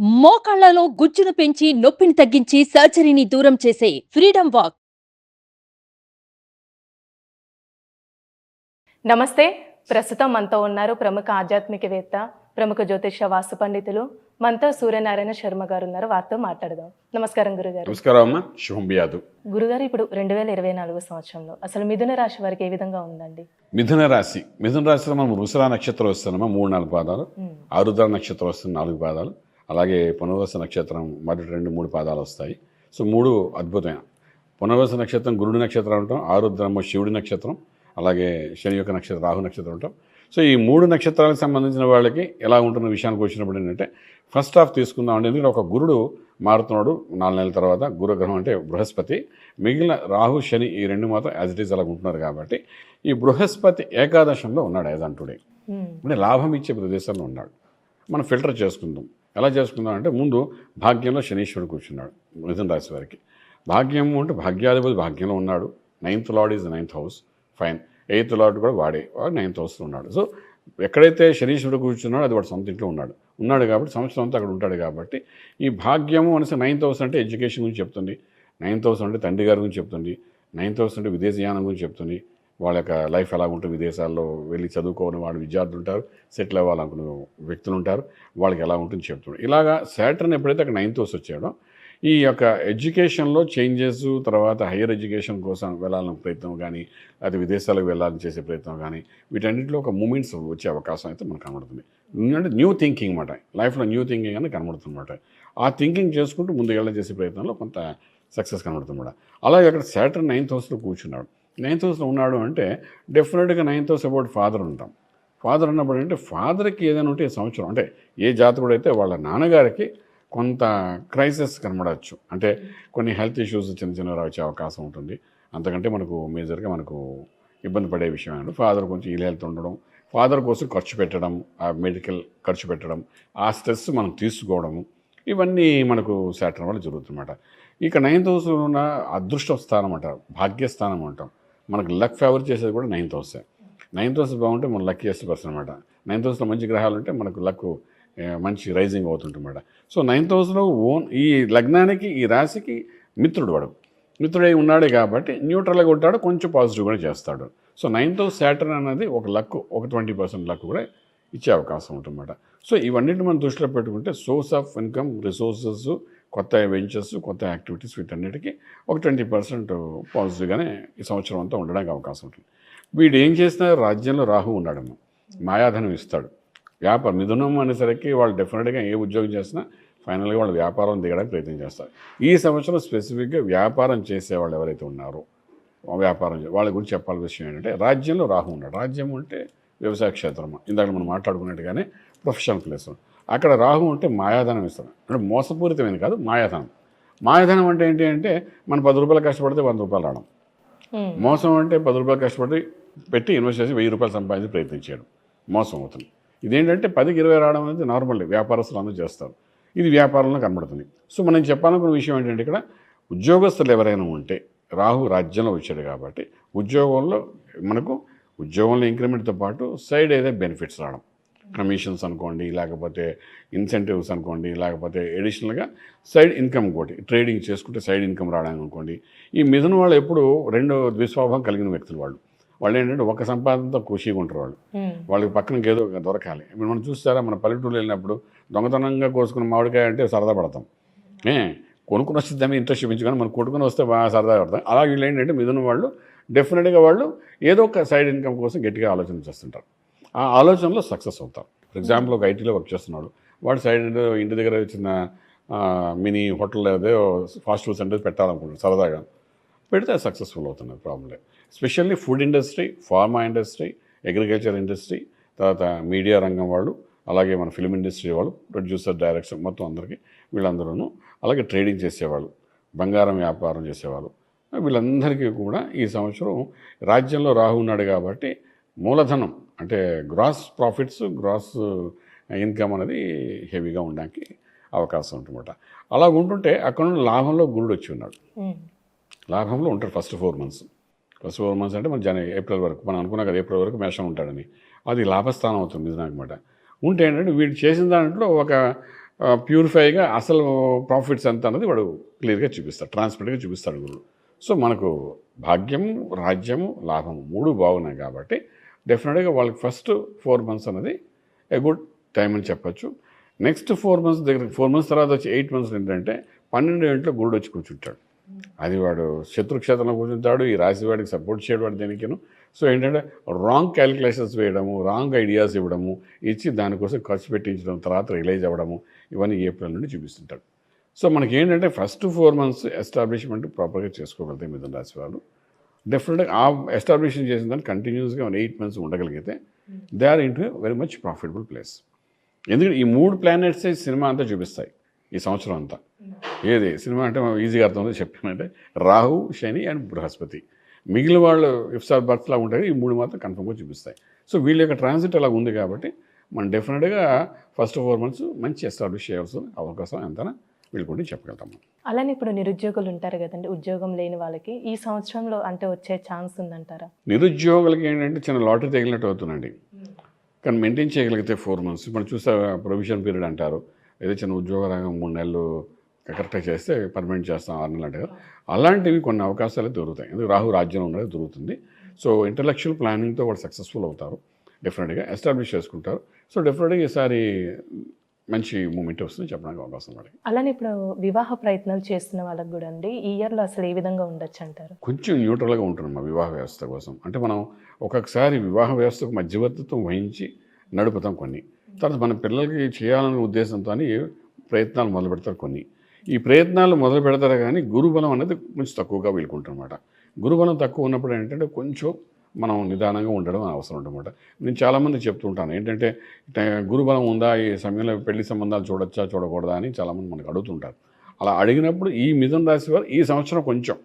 మోకాళ్ళలో గుజ్జును పెంచి నొప్పిని తగ్గించి సర్జరీని దూరం చేసే ఫ్రీడమ్ వాక్. నమస్తే. ప్రస్తుతం మనతో ఉన్నారు ప్రముఖ ఆధ్యాత్మికవేత్త ప్రముఖ జ్యోతిష వాస్తు పండితులు మనతో సూర్యనారాయణ శర్మ గారు ఉన్నారు. వారితో మాట్లాడదాం. నమస్కారం గురుగారు. నమస్కారం అమ్మ. శుభం బియాదు గురుగారు ఇప్పుడు రెండు వేల ఇరవై నాలుగు సంవత్సరంలో అసలు మిథున రాశి వారికి ఏ విధంగా ఉందండి? మిథున రాశి. మిథున రాశిలో మనం రుసరా నక్షత్రం వస్తున్నామా? మూడు నాలుగు పాదాలు. ఆరుద్ర నక్షత్రం వస్తుంది నాలుగు పాదాలు. అలాగే పునర్వస నక్షత్రం మొదటి రెండు మూడు పాదాలు వస్తాయి. సో మూడు అద్భుతమైన. పునర్వస నక్షత్రం గురుడి నక్షత్రం ఉంటాం ఆరుద్రము శివుడి నక్షత్రం అలాగే శని యొక్క నక్షత్రం రాహు నక్షత్రం ఉంటాం సో ఈ మూడు నక్షత్రాలకు సంబంధించిన వాళ్ళకి ఎలా ఉంటున్న విషయానికి వచ్చినప్పుడు ఏంటంటే ఫస్ట్ హాఫ్ తీసుకుందాం అంటే ఎందుకంటే ఒక గురుడు మారుతున్నాడు నాలుగు నెలల తర్వాత గురుగ్రహం అంటే బృహస్పతి. మిగిలిన రాహు శని ఈ రెండు మాత్రం యాజ్ ఇట్ ఈస్ అలా ఉంటున్నారు కాబట్టి ఈ బృహస్పతి ఏకాదశంలో ఉన్నాడు యాజ్ అన్ టుడే మ్మ్. అంటే లాభం ఇచ్చే ప్రదేశంలో ఉన్నాడు. మనం ఫిల్టర్ చేసుకుందాం. ఎలా చేసుకుందాం అంటే ముందు భాగ్యంలో శనీశ్వరుడు కూర్చున్నాడు మిథున రాశి వారికి. భాగ్యం అంటే భాగ్యాధిపతి భాగ్యంలో ఉన్నాడు. Ninth lord is ninth house fine eighth lord కూడా వాడే వాడు నైన్త్ హౌస్లో ఉన్నాడు. సో ఎక్కడైతే శనీశ్వరుడు కూర్చున్నాడో అది వాడు సొంత ఇంట్లో ఉన్నాడు. ఉన్నాడు కాబట్టి సంవత్సరం అంతా అక్కడ ఉంటాడు కాబట్టి ఈ భాగ్యము అనేసి నైన్త్ హౌస్ అంటే ఎడ్యుకేషన్ గురించి చెప్తుంది. నైన్త్ హౌస్ అంటే తండ్రి గారి గురించి చెప్తుంది. నైన్త్ హౌస్ అంటే విదేశయానం గురించి చెప్తుంది. వాళ్ళ యొక్క లైఫ్ ఎలా ఉంటుంది విదేశాల్లో వెళ్ళి చదువుకోని వాళ్ళు విద్యార్థులు ఉంటారు సెటిల్ అవ్వాలనుకునే వ్యక్తులు ఉంటారు వాళ్ళకి ఎలా ఉంటుంది చెప్తున్నాడు. ఇలాగా శాటర్న్ ఎప్పుడైతే అక్కడ నైన్త్ హౌస్ వచ్చాడో ఈ యొక్క ఎడ్యుకేషన్లో చేంజెస్ తర్వాత హయ్యర్ ఎడ్యుకేషన్ కోసం వెళ్ళాలని ప్రయత్నం కానీ అది విదేశాలకు వెళ్ళాలని చేసే ప్రయత్నం కానీ వీటన్నిటిలో ఒక మూమెంట్స్ వచ్చే అవకాశం అయితే మనకు కనబడుతుంది. ఎందుకంటే న్యూ థింకింగ్ అనమాట లైఫ్లో న్యూ థింకింగ్ అని కనబడుతుందన్నమాట ఆ థింకింగ్ చేసుకుంటూ ముందుకెళ్ళ చేసే ప్రయత్నంలో కొంత సక్సెస్ కనబడుతుంది అలాగే అక్కడ శాటర్న్ నైన్త్ హౌస్లో కూర్చున్నాడు. నైన్త్ హౌస్లో ఉన్నాడు అంటే డెఫినెట్గా నైన్త్ హౌస్ అబౌట్ ఫాదర్ ఉంటాం. ఫాదర్ అన్నప్పుడు అంటే ఫాదర్కి ఏదైనా ఉంటే సంవత్సరం అంటే ఏ జాతకుడు అయితే వాళ్ళ నాన్నగారికి కొంత క్రైసిస్ కనబడవచ్చు అంటే కొన్ని హెల్త్ ఇష్యూస్ చిన్న చిన్న వచ్చే అవకాశం ఉంటుంది. అంతకంటే మనకు మేజర్గా మనకు ఇబ్బంది పడే విషయం ఏంటంటే ఫాదర్ కొంచెం ఇల్ హెల్త్ ఉండడం ఫాదర్ కోసం ఖర్చు పెట్టడం ఆ మెడికల్ ఖర్చు పెట్టడం ఆ స్ట్రెస్ మనం తీసుకోవడము ఇవన్నీ మనకు శాటర్న్ వల్ల జరుగుతుందన్నమాట. ఇక నైన్త్ హౌస్లో ఉన్న అదృష్ట స్థానం అంటారు భాగ్యస్థానం అంటాం. మనకు లక్ ఫేవర్ చేసేది కూడా నైన్త్ హౌసే నైన్త్ హౌస్ బాగుంటే మనం లక్ చేసే పర్సన్ అనమాట నైన్త్ హౌస్లో మంచి గ్రహాలు ఉంటే మనకు లక్ మంచి రైజింగ్ అవుతుంటమాట సో నైన్త్ హౌస్లో ఓన్ ఈ లగ్నానికి ఈ రాశికి మిత్రుడు వాడు. మిత్రుడై ఉన్నాడే కాబట్టి న్యూట్రల్గా ఉంటాడు కొంచెం పాజిటివ్ కూడా చేస్తాడు. సో నైన్త్ హౌస్ శాటర్న్ అనేది ఒక లక్ ఒక ట్వంటీ పర్సెంట్ లక్ కూడా ఇచ్చే అవకాశం ఉంటుందన్నమాట. సో ఇవన్నిటిని మనం దృష్టిలో పెట్టుకుంటే సోర్స్ ఆఫ్ ఇన్కమ్ రిసోర్సెస్ కొత్త వెంచర్స్ కొత్త యాక్టివిటీస్ వీటన్నిటికీ ఒక ట్వంటీ పర్సెంట్ పాజిటివ్గానే ఈ సంవత్సరం అంతా ఉండడానికి అవకాశం ఉంటుంది. వీడు ఏం చేసినా రాజ్యంలో రాహు ఉన్నాడమ్మ. మాయాధనం ఇస్తాడు. వ్యాపారం మిథునం అనేసరికి వాళ్ళు డెఫినెట్గా ఏ ఉద్యోగం చేసినా ఫైనల్గా వాళ్ళు వ్యాపారం దిగడానికి ప్రయత్నం చేస్తారు. ఈ సంవత్సరం స్పెసిఫిక్గా వ్యాపారం చేసే వాళ్ళు ఎవరైతే ఉన్నారో వ్యాపారం వాళ్ళ గురించి చెప్పాల్సిన విషయం ఏంటంటే రాజ్యంలో రాహు ఉన్నాడు. రాజ్యం అంటే వ్యవసాయ క్షేత్రం ఇందాక మనం మాట్లాడుకున్నట్టుగానే ప్రొఫెషనల్ ప్లేస్ అక్కడ రాహు అంటే మాయాధనం ఇస్తాడు. అంటే మోసపూరితమైన కాదు మాయాధనం. మాయాధనం అంటే ఏంటి అంటే మనం పది రూపాయలు కష్టపడితే వంద రూపాయలు రావడం. మోసం అంటే పది రూపాయలు కష్టపడి పెట్టి ఇన్వెస్ట్ చేసి వెయ్యి రూపాయలు సంపాదించి ప్రయత్నం చేయడం. మోసం అవుతుంది. ఇదేంటంటే పదికి ఇరవై రావడం అనేది నార్మల్ వ్యాపారస్తులు అందరూ చేస్తారు. ఇది వ్యాపారంలో కనబడుతుంది. సో మనం చెప్పాలనుకున్న విషయం ఏంటంటే ఇక్కడ ఉద్యోగస్తులు ఎవరైనా ఉంటే రాహు రాజ్యంలో వచ్చాడు కాబట్టి ఉద్యోగంలో మనకు ఉద్యోగంలో ఇంక్రిమెంట్తో పాటు సైడ్ ఏదో బెనిఫిట్స్ రావడం. కమిషన్స్ అనుకోండి లేకపోతే ఇన్సెంటివ్స్ అనుకోండి లేకపోతే ఎడిషనల్గా సైడ్ ఇన్కమ్ ఒకటి ట్రేడింగ్ చేసుకుంటే సైడ్ ఇన్కమ్ రావడానికి అనుకోండి ఈ మిథున వాళ్ళు ఎప్పుడు రెండో ద్విస్వభావం కలిగిన వ్యక్తులు వాళ్ళు. వాళ్ళు ఏంటంటే ఒక సంపాదనతో ఖుషిగా ఉంటారు వాళ్ళు. వాళ్ళకి పక్కన ఏదో దొరకాలి. ఇప్పుడు మనం చూస్తారా మన పల్లెటూరు వెళ్ళినప్పుడు దొంగతనంగా కోసుకున్న మామిడికాయ అంటే సరదా పడతాం. ఏ కొనుక్కుని వస్తుందని ఇంట్రెస్ట్ చూపించుకొని మనం కొట్టుకుని వస్తే బాగా సరదా పడతాం. అలా వీళ్ళు ఏంటంటే మిథున వాళ్ళు డెఫినెట్గా వాళ్ళు ఏదో ఒక సైడ్ ఇన్కమ్ కోసం గట్టిగా ఆలోచన చేస్తుంటారు. ఆ ఆలోచనలో సక్సెస్ అవుతారు ఫర్ ఎగ్జాంపుల్ ఒక ఐటీలో వర్క్ చేస్తున్నాడు. వాడు సైడ్ ఇంటి దగ్గర చిన్న మినీ హోటల్ ఏదో ఫాస్ట్ ఫుడ్ సెంటర్ పెట్టాలనుకుంటున్నాడు సరదాగా. పెడితే సక్సెస్ఫుల్ అవుతున్నారు problem specially food industry pharma industry agriculture industry తర్వాత మీడియా రంగం వాళ్ళు అలాగే మన ఫిల్మ్ ఇండస్ట్రీ వాళ్ళు ప్రొడ్యూసర్ డైరెక్టర్ మొత్తం అందరికీ వీళ్ళందరూ అలాగే ట్రేడింగ్ చేసేవాళ్ళు బంగారం వ్యాపారం చేసేవాళ్ళు. వీళ్ళందరికీ కూడా ఈ సంవత్సరం రాజ్యంలో రాహు ఉన్నాడు కాబట్టి మూలధనం అంటే గ్రాస్ ప్రాఫిట్స్ గ్రాస్ ఇన్కమ్ అనేది హెవీగా ఉండడానికి అవకాశం ఉంటుందన్నమాట. అలా ఉంటుంటే అక్కడ నుండి లాభంలో గురుడు వచ్చి ఉన్నాడు. లాభంలో ఉంటాడు first four months first four months అంటే మన జన ఏప్రిల్ వరకు మనం అనుకున్నాం కదా ఏప్రిల్ వరకు మేషం ఉంటాడని. అది లాభస్థానం అవుతుంది నిజానమాట ఉంటే ఏంటంటే వీడు చేసిన దాంట్లో ఒక ప్యూరిఫైగా అసలు ప్రాఫిట్స్ ఎంత అన్నది వాడు క్లియర్గా చూపిస్తాడు ట్రాన్స్పరెంట్గా చూపిస్తాడు గురువు సో మనకు భాగ్యము రాజ్యము లాభము మూడు బాగున్నాయి కాబట్టి డెఫినెట్గా వాళ్ళకి ఫస్ట్ ఫోర్ మంత్స్ అనేది ఏ గుడ్ టైం అని చెప్పచ్చు. నెక్స్ట్ ఫోర్ మంత్స్ దగ్గర ఫోర్ మంత్స్ తర్వాత వచ్చి ఎయిట్ మంత్స్ ఏంటంటే పన్నెండు గంటలో గురుడు వచ్చి కూర్చుంటాడు. అది వాడు శత్రుక్షేత్రంలో కూర్చుంటాడు ఈ రాశి వాడికి సపోర్ట్ చేయడం వాడు దేనికిను. సో ఏంటంటే రాంగ్ క్యాలిక్యులేషన్స్ వేయడము రాంగ్ ఐడియాస్ ఇవ్వడము ఇచ్చి దానికోసం ఖర్చు పెట్టించడం తర్వాత రిలైజ్ అవ్వడము ఇవన్నీ ఏప్రిల్ నుండి చూపిస్తుంటాడు. సో మనకి ఏంటంటే ఫస్ట్ ఫోర్ మంత్స్ ఎస్టాబ్లిష్మెంట్ ప్రాపర్గా చేసుకోగలుగుతాయి మిథున రాశి వాళ్ళు. డెఫినెట్గా ఆ ఎస్టాబ్లిషన్ చేసిన దాన్ని కంటిన్యూస్గా మన ఎయిట్ మంత్స్ ఉండగలిగితే they are into very much profitable place ఎందుకంటే ఈ మూడు ప్లానెట్సే సినిమా అంతా చూపిస్తాయి ఈ సంవత్సరం అంతా. ఏది? సినిమా అంటే మనం ఈజీగా అర్థమవుతుంది చెప్పానంటే రాహు శని అండ్ బృహస్పతి. మిగిలిన వాళ్ళు ఇఫ్సార్ బర్త్ లాగా ఉంటాయి ఈ మూడు మాత్రం కన్ఫర్మ్గా చూపిస్తాయి. సో వీళ్ళ యొక్క ట్రాన్సిట్ అలా ఉంది కాబట్టి మనం డెఫినెట్గా ఫస్ట్ ఫోర్ మంత్స్ మంచి ఎస్టాబ్లిష్ చేయాల్సిన అవకాశం ఎంతనా వీళ్ళకుంటే చెప్పగలుగుతాం మనం అలానే ఇప్పుడు నిరుద్యోగులు ఉంటారు కదండి ఉద్యోగం లేని వాళ్ళకి ఈ సంవత్సరంలో అంటే వచ్చే ఛాన్స్ ఉందంటారా? నిరుద్యోగులకి ఏంటంటే చిన్న లాటరీ తగిలినట్టు అవుతుందండి. కానీ మెయింటైన్ చేయగలిగితే ఫోర్ మంత్స్. మనం చూస్తే ప్రొవిజన్ పీరియడ్ అంటారు. ఏదో చిన్న ఉద్యోగ రంగం మూడు నెలలు కరెక్ట్గా చేస్తే పర్మనెంట్ చేస్తాం ఆరు నెలలు అంటారు. అలాంటివి కొన్ని అవకాశాలు దొరుకుతాయి. ఎందుకు రాహు రాజ్యం ఉన్నది దొరుకుతుంది. సో ఇంటలెక్చువల్ ప్లానింగ్తో వాళ్ళు సక్సెస్ఫుల్ అవుతారు. డెఫినెట్గా ఎస్టాబ్లిష్ చేసుకుంటారు. సో డెఫినెట్గా ఈసారి మంచి మూమెంట్ వస్తుంది చెప్పడానికి అవకాశం వాళ్ళకి అలానే ఇప్పుడు వివాహ ప్రయత్నాలు చేస్తున్న వాళ్ళకి కూడా అండి ఈ ఇయర్లో అసలు ఏ విధంగా ఉండొచ్చు అంటారు? కొంచెం న్యూట్రల్గా ఉంటుంది మా వివాహ వ్యవస్థ కోసం. అంటే మనం ఒక్కొక్కసారి వివాహ వ్యవస్థకు మధ్యవర్తిత్వం వహించి నడుపుతాం కొన్ని. తర్వాత మన పిల్లలకి చేయాలనే ఉద్దేశంతో ప్రయత్నాలు మొదలు పెడతారు కొన్ని. ఈ ప్రయత్నాలు మొదలు పెడతారు కానీ గురుబలం అనేది కొంచెం తక్కువగా వీలుకుంటారన్నమాట గురుబలం తక్కువ ఉన్నప్పుడు ఏంటంటే కొంచెం మనం నిదానంగా ఉండడం అవసరం ఉందన్నమాట నేను చాలామంది చెప్తుంటాను ఏంటంటే గురుబలం ఉందా? ఈ సమయంలో పెళ్ళి సంబంధాలు చూడొచ్చా? చూడకూడదా? అని చాలామంది మనకు అడుగుతుంటారు. అలా అడిగినప్పుడు ఈ మిథున రాశి వారు ఈ సంవత్సరం కొంచెం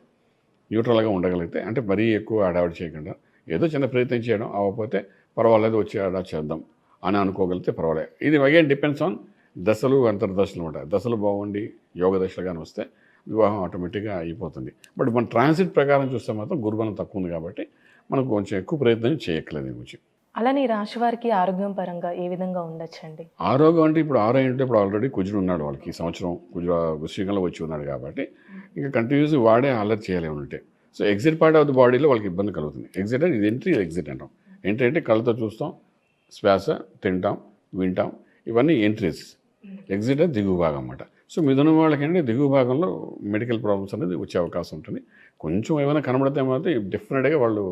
న్యూట్రల్గా ఉండగలిగితే అంటే మరీ ఎక్కువ అడావిడి చేయకుండా ఏదో చిన్న ప్రయత్నం చేయడం అవ్వకపోతే పర్వాలేదు వచ్చి అడా చేద్దాం అని అనుకోగలిగితే పర్వాలేదు ఇది అగైన్ డిపెండ్స్ ఆన్ దశలు అంతర్దశలు ఉంటాయి దశలు బాగుండి యోగ దశలు కానీ వస్తే వివాహం ఆటోమేటిక్గా అయిపోతుంది. బట్ మన ట్రాన్సిట్ ప్రకారం చూస్తే మాత్రం గురుబలం తక్కువ ఉంది కాబట్టి మనకు కొంచెం ఎక్కువ ప్రయత్నం చేయక్కలేదు గురించి అలానే రాశి వారికి ఆరోగ్యం పరంగా ఏ విధంగా ఉండొచ్చండి? ఆరోగ్యం అంటే ఇప్పుడు ఆరో అంటే ఇప్పుడు ఆల్రెడీ కుజుడు ఉన్నాడు వాళ్ళకి. ఈ సంవత్సరం కుజుడు వృశ్చికంలో వచ్చి ఉన్నాడు కాబట్టి ఇంకా కంటిన్యూస్ వాడే అలర్ట్ చేయాలి ఉంటే. So exit part of the బాడీలో వాళ్ళకి ఇబ్బంది కలుగుతుంది. ఎగ్జిట్ అంటే ఇది ఎంట్రీ ఎగ్జిట్ అంటాం. ఎంట్రీ అంటే కళ్ళతో చూస్తాం శ్వాస తింటాం వింటాం. ఇవన్నీ ఎంట్రీస్ ఎగ్జిట్ అంటే దిగువ భాగం అన్నమాట. సో మిథునం వాళ్ళకి ఏంటంటే దిగువ భాగంలో మెడికల్ ప్రాబ్లమ్స్ అనేది వచ్చే అవకాశం ఉంటుంది. కొంచెం ఏమైనా కనబడితే మాత్రం డెఫినెట్గా వాళ్ళు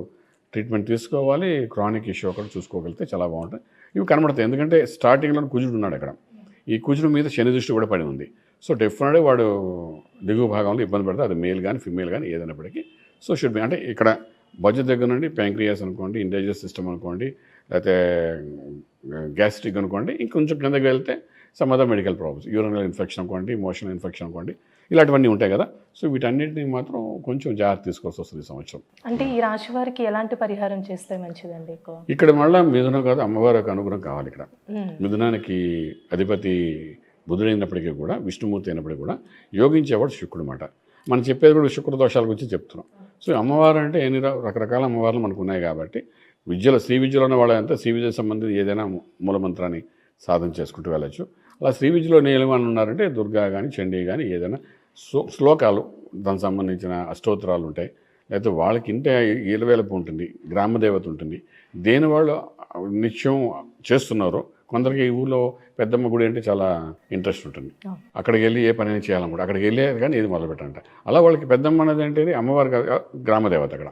ట్రీట్మెంట్ తీసుకోవాలి క్రానిక్ ఇష్యూ ఒకటి చూసుకోగలిగితే చాలా బాగుంటుంది. ఇవి కనబడతాయి. ఎందుకంటే స్టార్టింగ్లో కుజుడు ఉన్నాడు అక్కడ. ఈ కుజుడు మీద శని దృష్టి కూడా పడి ఉంది. సో డెఫినెట్గా వాడు దిగువ భాగంలో ఇబ్బంది పడితే అది మేల్ కానీ ఫిమేల్ కానీ ఏదైనప్పటికీ సో షుడ్ బి. అంటే ఇక్కడ బడ్జెట్ దగ్గర నుండి ప్యాంక్రియాస్ అనుకోండి ఇండైజెస్ట్ సిస్టమ్ అనుకోండి లేకపోతే గ్యాస్ట్రిక్ అనుకోండి ఇంకొంచెం కిందకి వెళ్తే some other medical problems urinal infection అనుకోండి ఇమోషనల్ ఇన్ఫెక్షన్ అనుకోండి ఇలాంటివన్నీ ఉంటాయి కదా. సో వీటన్నిటిని మాత్రం కొంచెం జాగ్రత్త తీసుకోవాల్సి వస్తుంది ఈ సంవత్సరం. అంటే ఈ రాశి వారికి ఎలాంటి పరిహారం చేస్తే మంచిదండి ఇక్కడ మళ్ళీ మిథునం కాదు అమ్మవారికి అనుగ్రహం కావాలి ఇక్కడ. మిథునానికి అధిపతి బుధుడైనప్పటికీ కూడా విష్ణుమూర్తి అయినప్పటికీ కూడా యోగించేవాడు శుక్రుడు మాట మనం చెప్పేది కూడా శుక్ర దోషాల గురించి చెప్తున్నాం. సో అమ్మవారు అంటే ఎన్ని రకరకాల అమ్మవార్లు మనకు ఉన్నాయి కాబట్టి విద్యలో శ్రీ విద్యలో ఉన్న వాళ్ళంతా శ్రీ విద్య సంబంధించి ఏదైనా మూలమంత్రాన్ని సాధన చేసుకుంటూ వెళ్ళచ్చు. అలా శ్రీ విద్యలో నియమని ఉన్నారంటే దుర్గా కానీ చండీ కానీ ఏదైనా శ్లో శ్లోకాలు. దానికి సంబంధించిన అష్టోత్తరాలు ఉంటాయి. లేకపోతే వాళ్ళకి ఇంటే ఈలవేలపు ఉంటుంది గ్రామదేవత ఉంటుంది. దేని వాళ్ళు నిత్యం చేస్తున్నారో కొందరికి ఈ ఊళ్ళో పెద్దమ్మ గుడి అంటే చాలా ఇంట్రెస్ట్ ఉంటుంది. అక్కడికి వెళ్ళి ఏ పని చేయాలనుకుంటే అక్కడికి వెళ్ళే కానీ ఏది మొదలు పెట్టంట అలా వాళ్ళకి పెద్దమ్మ అనేది అంటే అమ్మవారి గ్రామదేవత అక్కడ.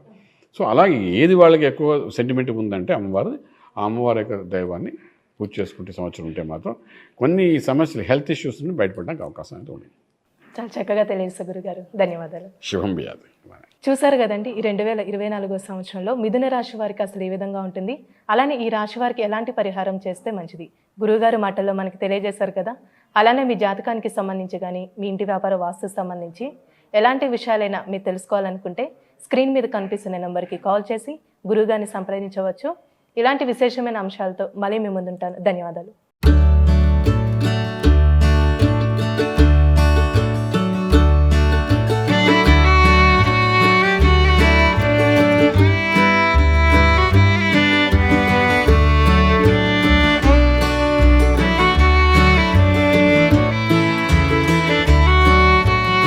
సో అలా ఏది వాళ్ళకి ఎక్కువ సెంటిమెంట్ ఉందంటే అమ్మవారు ఆ అమ్మవారి యొక్క దైవాన్ని పూజ చేసుకుంటే సంవత్సరం ఉంటే మాత్రం కొన్ని సమస్యలు హెల్త్ ఇష్యూస్ నుండి బయటపడడానికి అవకాశం అయితే ఉంది. చాలా చక్కగా తెలియజేస్తారు గురుగారు. ధన్యవాదాలు. శుభం బియాది చూసారు కదండి ఈ రెండు వేల ఇరవై నాలుగో సంవత్సరంలో మిథున రాశి వారికి అసలు ఏ విధంగా ఉంటుంది? అలానే ఈ రాశి వారికి ఎలాంటి పరిహారం చేస్తే మంచిది? గురువుగారు మాటల్లో మనకి తెలియజేశారు కదా. అలానే మీ జాతకానికి సంబంధించి కానీ మీ ఇంటి వ్యాపార వాస్తు సంబంధించి ఎలాంటి విషయాలైనా మీరు తెలుసుకోవాలనుకుంటే స్క్రీన్ మీద కనిపిస్తున్న నెంబర్కి కాల్ చేసి గురువుగారిని సంప్రదించవచ్చు. ఇలాంటి విశేషమైన అంశాలతో మళ్ళీ మీ ముందుంటాను. ధన్యవాదాలు.